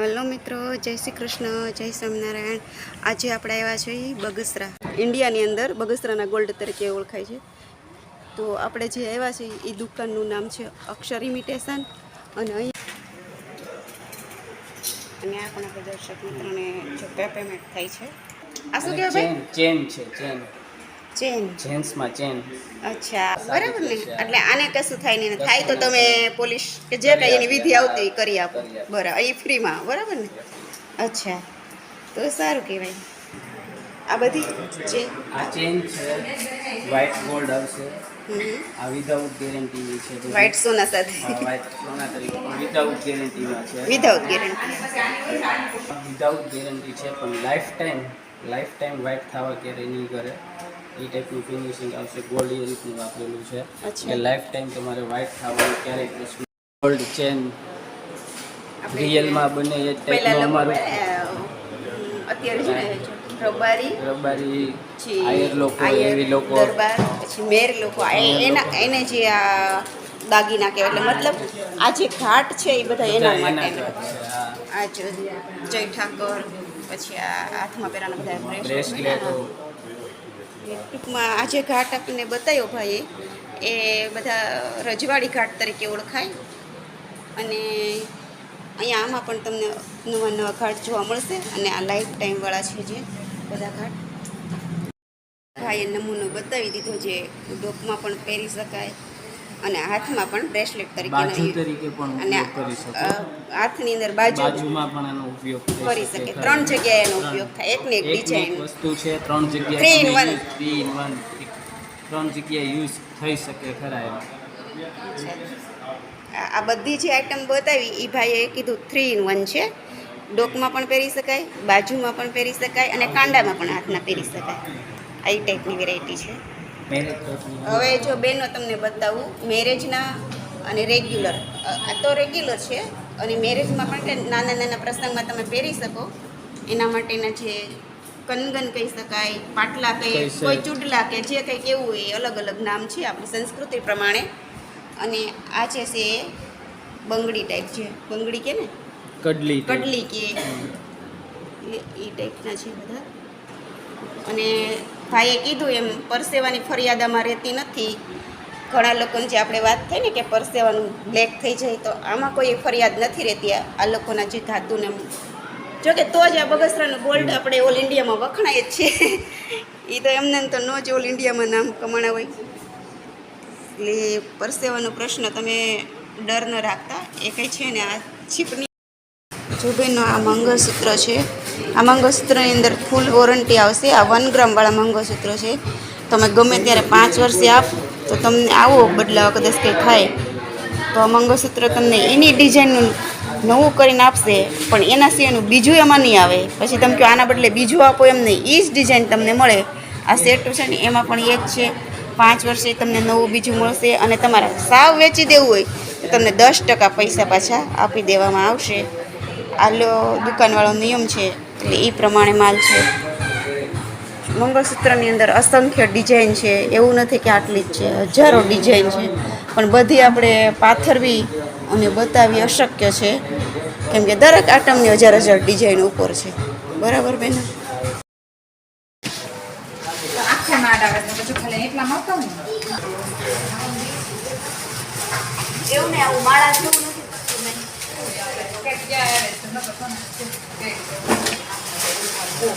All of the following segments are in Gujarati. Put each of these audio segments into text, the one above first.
હેલો મિત્રો, જય શ્રી કૃષ્ણ, જય સ્વામિનારાયણ. આજે આપણે આવ્યા છીએ બગસરા, ઇન્ડિયાની અંદર બગસરાના ગોલ્ડ તરીકે ઓળખાય છે. તો આપણે જે આવ્યા છીએ એ દુકાનનું નામ છે અક્ષર ઇમિટેશન. અને અહીં અને આપણે દર્શક મિત્રોને જો પેમેન્ટ થાય છે. આ શું કહેવાય ચેન છે, ચેન. ચેન જેન્ટ્સમાં ચેન અચ્છા બરાબર ને? એટલે આને કશું થાય નહીં થાય તો તમે પોલીસ કે જે કંઈ એની વિધિ આવતી કરી આપો. બરાબર. એ ફ્રીમાં બરાબર ને? અચ્છા. તો સારું કહેવાય. આ બધી ચેન આ ચેન છે વ્હાઇટ ગોલ્ડ આવશે. આ વિધાઉટ ગેરંટી છે વ્હાઇટ સોના સાથે. વ્હાઇટ સોના તરીકે પણ વિધાઉટ ગેરંટીમાં છે. વિધાઉટ ગેરંટી વિધાઉટ ગેરંટી છે પણ life time life time white થવા ક્યારેય નહીં કરે. એ ટાઈપનું ફિનિશિંગ આવશે. ગોલ્ડ એ રીતનું વાપરેલું છે. કે લાઈફ ટાઈમ તમારે વ્હાઇટ થવાનું ક્યારેક ગોલ્ડ ચેન રિયલમાં બને એ ટાઈપનું અમારું અત્યારે છે? ને રબારી રબારી પછી આયર લોકો એવી લોકો. દરબાર પછી મેર લોકો. એના એને જે આ દાગીના કહેવાય એટલે મતલબ આ જે ઘાટ છે એ બધા એના માટે. આ આ જય ઠાકર પછી આ હાથમાં પહેરાના બધા બ્રેસલેટો. ટૂંકમાં આ જે ઘાટ આપણને બતાવ્યો ભાઈએ, એ બધા રજવાડી ઘાટ તરીકે ઓળખાય. અને અહીંયા આમાં પણ તમને નવા નવા ઘાટ જોવા મળશે અને આ લાઈફ ટાઈમવાળા છે જે બધા ઘાટ. ભાઈએ નમૂનો બતાવી દીધો જે ડોકમાં પણ પહેરી શકાય. અને હાથમાં પણ બ્રેસલેટ તરીકે તરીકે પણ અને હાથની અંદર બાજુ બાજુમાં પણ એનો ઉપયોગ કરી શકે. ત્રણ જગ્યાએ એનો ઉપયોગ થાય. એક ને એક ડિઝાઇન વસ્તુ છે ત્રણ જગ્યાએ. થ્રી ઇન વન ત્રણ જગ્યાએ યુઝ થઈ શકે ખરા એમ. આ બધી જે આઈટમ બતાવી એ ભાઈએ કીધું થ્રી ઇન વન છે. ડોકમાં પણ પહેરી શકાય બાજુમાં પણ પહેરી શકાય અને કાંડામાં પણ હાથમાં પહેરી શકાય. આ ટાઈપની વેરાયટી છે. હવે જો બેનો તમને બતાવું મેરેજના અને રેગ્યુલર આ તો રેગ્યુલર છે અને મેરેજમાં પણ નાના નાના પ્રસંગમાં તમે પહેરી શકો. એના માટેના જે કનગન કહી શકાય પાટલા કહી. કોઈ ચૂડલા કે જે કંઈ કેવું હોય એ અલગ અલગ નામ છે આપણી સંસ્કૃતિ પ્રમાણે. અને આ છે છે બંગડી ટાઈપ છે. બંગડી કે ને? કડલી કડલી કે એ એ ટાઈપના છે બધા. અને ભાઈએ કીધું એમ પરસેવાની ફરિયાદ આમાં રહેતી નથી. ઘણા લોકોની જે આપણે વાત થઈ ને કે પરસેવાનું બ્લેક થઈ જાય તો આમાં કોઈ ફરિયાદ નથી રહેતી આ લોકોના જે ધાતુને જોકે તો જ આ બગસરાનું ગોલ્ડ આપણે ઓલ ઇન્ડિયામાં વખણાય જ છે. એ તો એમને એમ તો ન જ ઓલ ઇન્ડિયામાં નામ કમાણા હોય એટલે પરસેવાનો પ્રશ્ન તમે ડર ન રાખતા. એ કંઈ છે ને આ છીપની જુબેનનો આ મંગળસૂત્ર છે. આ મંગળસૂત્રની અંદર ફૂલ વોરંટી આવશે. આ વન ગ્રામવાળા મંગળસૂત્ર છે. તમે ગમે ત્યારે પાંચ વર્ષે આપ, તો તમને આવો બદલાવ કદાચ કંઈ થાય. તો આ મંગળસૂત્ર તમને એની ડિઝાઇનનું નવું કરીને આપશે, પણ એના સિવાયનું બીજું એમાં નહીં આવે. પછી તમે કહો આના બદલે બીજું આપો એમ નહીં. એ જ ડિઝાઇન તમને મળે. આ સેટ છે ને એમાં પણ એ જ છે. પાંચ વર્ષે તમને નવું બીજું મળશે અને તમારે સાવ વેચી દેવું હોય, તો તમને દસ ટકા પૈસા પાછા આપી દેવામાં આવશે. આ લો દુકાનવાળો નિયમ છે. એટલે એ પ્રમાણે માલ છે. મંગળસૂત્રની અંદર અસંખ્ય ડિઝાઇન છે. એવું નથી કે આટલી જ છે. હજારો ડિઝાઇન છે. પણ બધી આપણે પાથરવી અને બતાવવી અશક્ય છે. કેમ કે દરેક આટમની હજાર હજાર ડિઝાઇન ઉપર છે. બરાબર બેન? એવું ને આવું માળા જેવું નથી. કે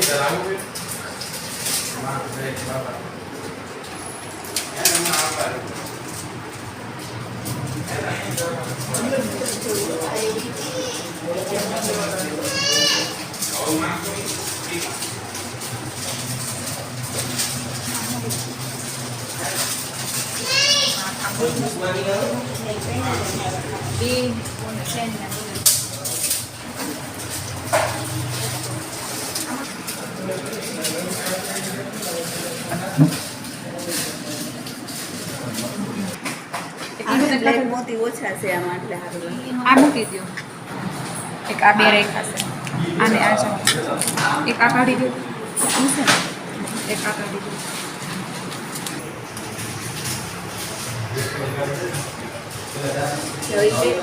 ક્યાં આવે તો નકર કોને કે આવી વીટી તો સુંદર બહુ મસ્ત બી કોને છે ને બ્લેક મોતી ઓછા છે આમાં એટલે સારું લાગે. આ મૂકી દો એક આ બે રેખા છે આને આ છે એક આ કાઢી દો શું છે એક આ કાઢી દો જોઈ લે.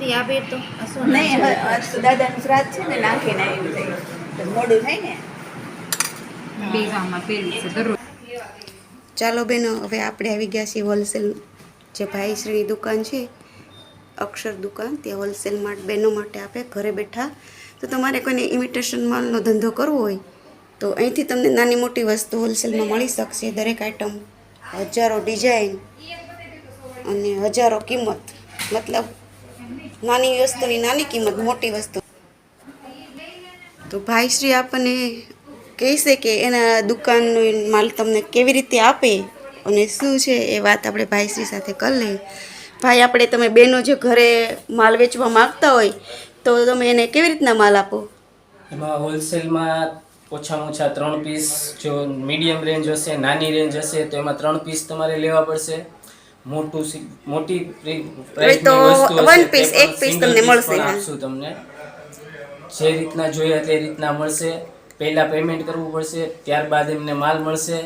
નહીં આપે તો નહીં દાદાનું શ્રાદ્ધ છે ને નાખીને આવ્યું થાય મોડું થાય ને? ચાલો બેનો હવે આપણે આવી ગયા છીએ હોલસેલ જે ભાઈશ્રીની દુકાન છે અક્ષર દુકાન ત્યાં હોલસેલ માટે બહેનો માટે આપે ઘરે બેઠા. તો તમારે કોઈને ઇમિટેશન માલનો ધંધો કરવો હોય તો અહીંથી તમને નાની મોટી વસ્તુ હોલસેલમાં મળી શકશે. દરેક આઇટમ હજારો ડિઝાઇન અને હજારો કિંમત. મતલબ નાની વસ્તુની નાની કિંમત મોટી વસ્તુ. તો ભાઈશ્રી આપણને કહેશે કે એના દુકાનનો માલ તમને કેવી રીતે આપે અને શું છે એ વાત આપણે ભાઈશ્રી સાથે કરી લઈએ. ભાઈ આપણે તમે બેનો જે ઘરે માલ વેચવા માગતા હોય તો તમે એને કેવી રીતના માલ આપો? એમાં હોલસેલમાં ઓછામાં ઓછા ત્રણ પીસ જો મીડિયમ રેન્જ હશે નાની રેન્જ હશે તો એમાં ત્રણ પીસ તમારે લેવા પડશે. મોટું મોટી તો વન પણ એક પીસ તમને મળશે, આપશું તમને. જે રીતના જોઈએ તે રીતના મળશે. પહેલા પેમેન્ટ કરવું પડશે ત્યારબાદ એમને માલ મળશે.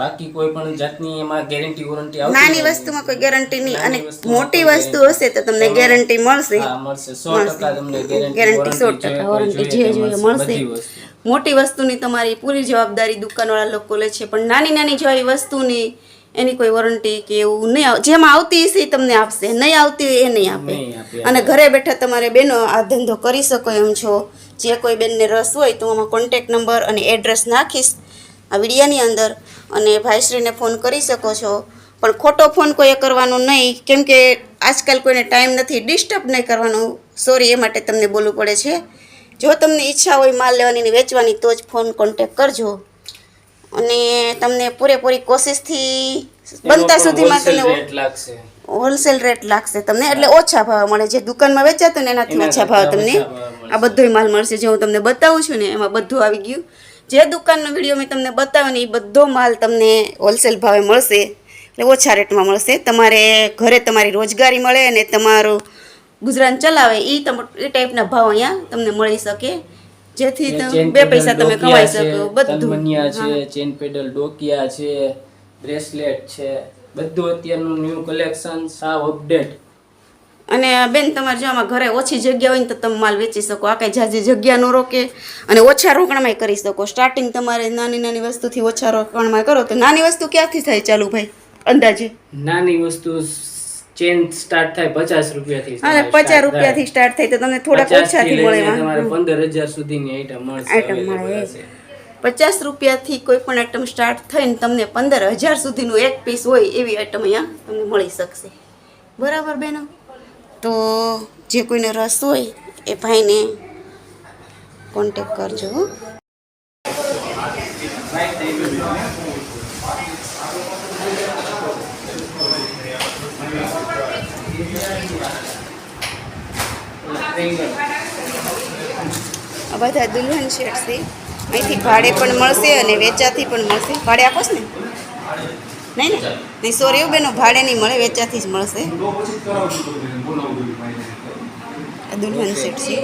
બાકી કોઈ પણ જાતની એમાં ગેરંટી વોરંટી આવતી નાની. વસ્તુમાં કોઈ ગેરંટી નહીં. અને મોટી વસ્તુ હશે તો તમને ગેરંટી મળશે. હા મળશે. 100% તમને ગેરંટી ગેરંટી સો ટકા. વોરંટી જે જોઈએ મળશે. મોટી વસ્તુની તમારી પૂરી જવાબદારી દુકાનવાળા લોકો લે છે. પણ નાની નાની જો વસ્તુની એની કોઈ વોરંટી કે એવું નહીં આવ- જેમાં આવતી હશે એ તમને આપશે. નહીં આવતી હોય એ નહીં આપે. નહીં આપે. અને ઘરે બેઠા તમારે બેનો આ ધંધો કરી શકો એમ છો. જે કોઈ બેનને રસ હોય તો આમાં કોન્ટેક નંબર અને એડ્રેસ નાખીશ આ વિડીયાની અંદર. અને ભાઈશ્રીને ફોન કરી શકો છો. પણ ખોટો ફોન કોઈએ કરવાનો નહીં. કેમ કે આજકાલ કોઈને ટાઈમ નથી ડિસ્ટર્બ નહીં કરવાનું. સોરી એ માટે તમને બોલવું પડે છે. જો તમને ઈચ્છા હોય માલ લેવાની ને વેચવાની તો જ ફોન કોન્ટેક કરજો. અને તમને પૂરેપૂરી કોશિશથી બનતા સુધીમાં તમને હોલસેલ રેટ લાગશે. તમને એટલે ઓછા ભાવ મળે. જે દુકાનમાં વેચાતું ને એનાથી ઓછા ભાવ તમને. આ બધોય માલ મળશે. જે હું તમને બતાવું છું ને એમાં બધું આવી ગયું. જે દુકાનનો વીડિયો મેં તમને બતાવ્યો ને એ બધો માલ તમને હોલસેલ ભાવે મળશે. એટલે ઓછા રેટમાં મળશે. તમારે ઘરે તમારી રોજગારી મળે અને તમારું ગુજરાન ચલાવે એ તમ એ ટાઈપના ભાવ અહીંયા તમને મળી શકે. જેથી તમે બે પૈસા તમે કમાઈ શકો બધું. છે ચેન પેડલ ડોકિયા છે બ્રેસલેટ છે બધું અત્યારનું ન્યૂ કલેક્શન સાવ અપડેટ અને બેન તમારે જો આમાં ઘરે ઓછી જગ્યા હોય ને તો તમે માલ વેચી શકો. આ કાંઈ જાજી જગ્યા ન રોકે. અને ઓછા રોકાણમાં કરી શકો. સ્ટાર્ટિંગ તમારે નાની નાની વસ્તુથી ઓછા રોકાણમાં કરો તો નાની વસ્તુ ક્યાંથી થાય ચાલુ ભાઈ અંદાજે. નાની વસ્તુ ચેન સ્ટાર્ટ થાય પચાસ રૂપિયાથી હા પચાસ રૂપિયાથી સ્ટાર્ટ થાય તો તમને થોડાક 50 ઓછાથી મળે તમારે પંદર હજાર સુધીની આઈટમ મળશે આઈટમ મળે. પચાસ રૂપિયાથી કોઈ પણ આઈટમ સ્ટાર્ટ થઈને તમને પંદર હજાર સુધીનું એક પીસ હોય એવી આઈટમ અહીંયા તમને મળી શકશે. બરાબર બેનો? તો જે કોઈને રસ હોય એ ભાઈને કોન્ટેક કરજો આ બધા દુલ્હન શેટ છે. અહીંથી ભાડે પણ મળશે અને વેચાથી પણ મળશે. ભાડે આપો ને? નહીં ને? નહીં સોરી એવું બેનો, ભાડે નહીં મળે, વેચાથી જ મળશે. આ દુલ્હન સેટ છે.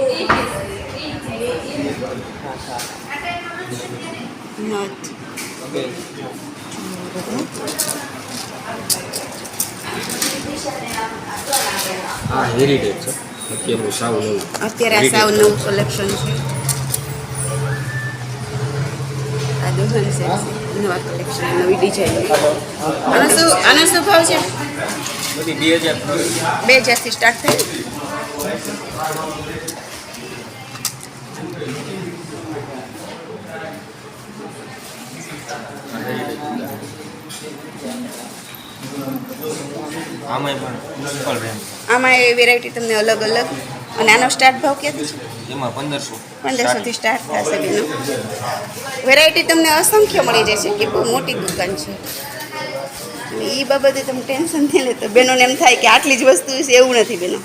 હા હેરિટેજ છે. અત્યારનું સાવ નવું અત્યારે આ સાવ નવું કલેક્શન છે. આ દુલ્હન સેટ નવા કલેક્શન નવી ડિઝાઇન આનો શું આનો શું છે? બે હજારથી સ્ટાર્ટ થાય. આમાંય પણ આમાં એ વેરાયટી તમને અલગ અલગ અને આનો સ્ટાર્ટ ભાવ ક્યાંથી છે? એમાં પંદરસો. પંદરસોથી સ્ટાર્ટ થશે બેનો. વેરાયટી તમને અસંખ્ય મળી જશે કે બહુ મોટી દુકાન છે. અને એ બાબતે તમે ટેન્શન નહીં લેતો બેનોને એમ થાય કે આટલી જ વસ્તુ છે એવું નથી બેનો.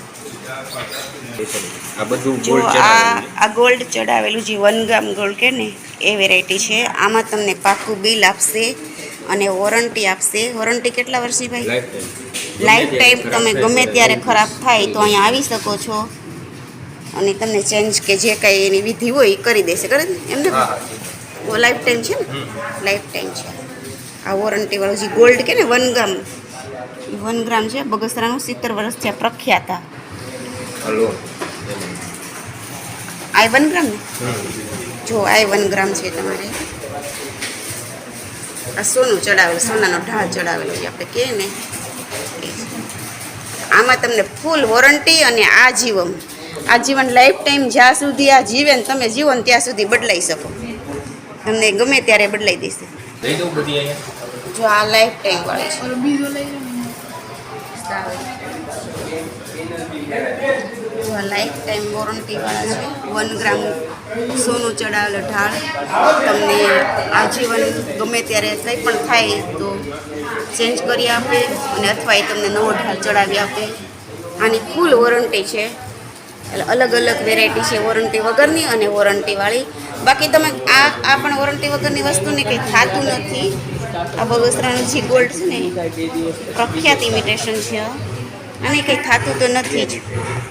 જો આ આ ગોલ્ડ ચડાવેલું જે વન ગ્રામ ગોલ્ડ કે ને એ વેરાયટી છે. આમાં તમને પાકું બિલ આપશે અને વોરંટી આપશે. વોરંટી કેટલા વર્ષની ભાઈ? લાઈફ ટાઈમ તમે ગમે ત્યારે ખરાબ થાય તો અહીંયા આવી શકો છો. અને તમને ચેન્જ કે જે કાંઈ એની વિધિ હોય એ કરી દેશે. કરે ને એમને લાઈફ ટાઈમ છે ને? લાઈફ ટાઈમ છે. આ વોરંટીવાળું જે ગોલ્ડ કે ને વન ગ્રામ વન ગ્રામ છે. બગસરાનું સિત્તેર વર્ષ છે પ્રખ્યાત આ. વન ગ્રામ ને? જો આ વન ગ્રામ છે તમારે. આ સોનું ચડાવેલું સોનાનો ઢાળ ચડાવેલો આપણે કે ને. આમાં તમને ફૂલ વોરંટી અને આજીવન આજીવન લાઈફ ટાઈમ જ્યાં સુધી આ જીવે ને તમે જીવો ને ત્યાં સુધી બદલાઈ શકો. તમને ગમે ત્યારે બદલાઈ દેશે. જો આ લાઈફ ટાઈમ વાળી છે. ઓલો બીજો લઈ લો જો આ લાઈફ ટાઈમ વોરંટી વાળા છે. વન ગ્રામ સોનું ચડાવેલો ઢાળ. તમને આજીવન ગમે ત્યારે કંઈ પણ થાય તો ચેન્જ કરી આપે અને અથવા એ તમને નવો ઢાલ ચડાવી આપે. આની ફૂલ વોરંટી છે. એટલે અલગ અલગ વેરાયટી છે વોરંટી વગરની અને વોરંટીવાળી બાકી તમે આ આ પણ વોરંટી વગરની વસ્તુને કંઈ થતું નથી. આ બગસરાનું જે ગોલ્ડ છે ને, પ્રખ્યાત ઇમિટેશન છે. અને કંઈ થતું તો નથી જ.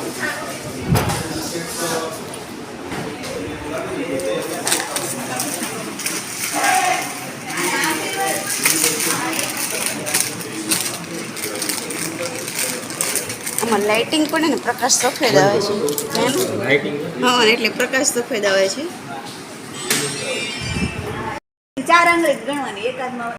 આમાં લાઇટિંગ પણ ને પ્રકાશ સફેદ આવે છે. હા એટલે પ્રકાશ સફેદ આવે છે. ચાર આંગળી ગણવાની એકાદમાં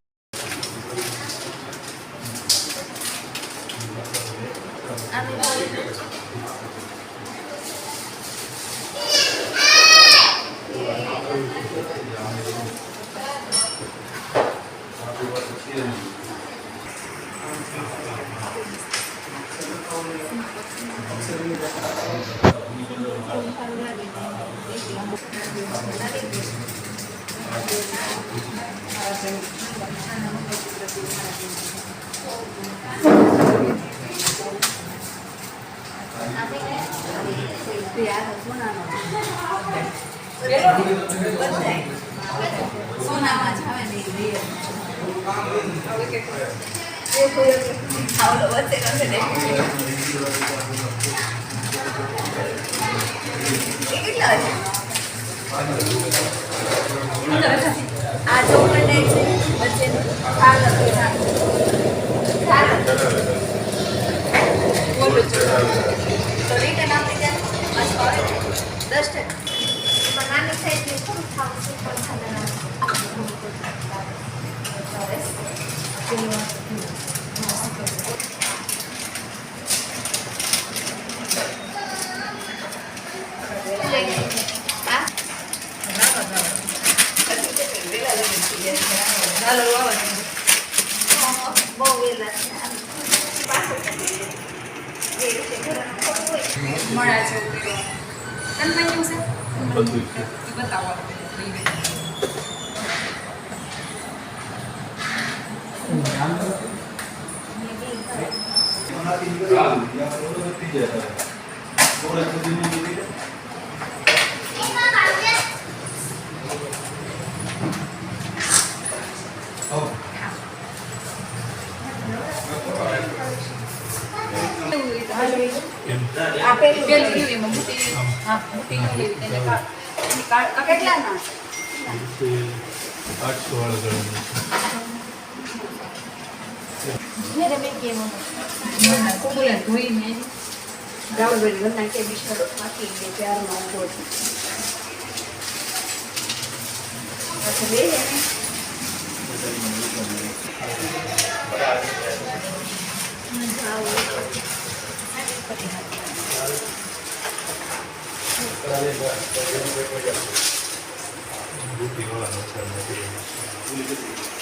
સોનામાં જ આવે ને એ આવડો છે આ ચોકલેટ છે વચ્ચેનું ખાલ હતું ખાલ બોલું તો રિટર્ન આપી દે બસ હવે દસ ટકા સુપર બહુ વેલા મળા છે તને બન્યું છે બતાવો આપેલું હા મોટી ન લેવી તેને કા- એની કા- કા- કેટલાના આઠસો વાળા ગળાનું મેરે બે કે એમાં. ના, કોકુલા ધોઈને રાવલભાઈ ઘરના કે બિસ્કટ બાકી છે ત્યારમાં ઊભો છું પાછું બે છે ને બુદ્ધિ વાળા નથી મને કા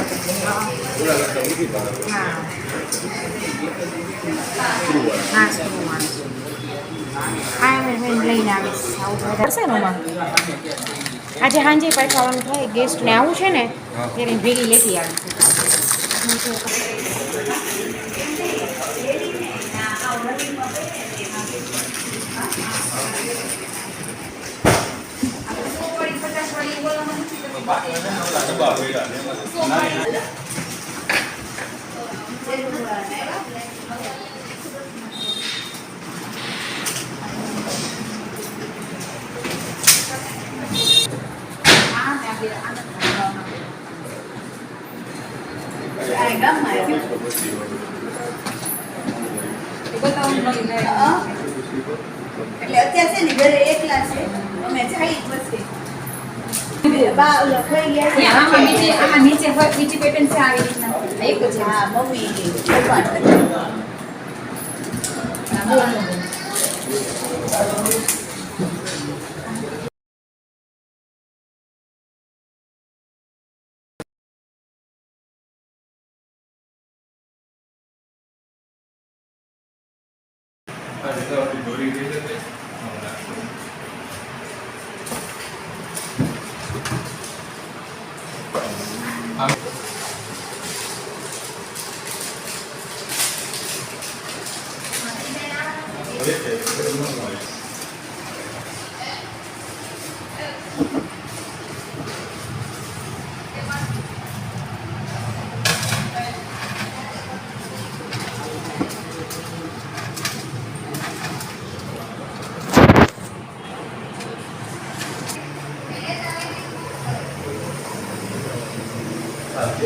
આવું આજે સાંજે પાછું આવવાનું થાય ગેસ્ટને આવું છે ને ત્યારે ભેગી લેતી આવીશ આ ગામમાં આવ્યો. હા. એટલે અત્યારે છે ને ઘરે એકલા છે અમે જાય પછી. આમાં નીચે આમાં નીચે હોય બીજી પેટર્ન છે આવી રીતના એક છે હા મમ્મી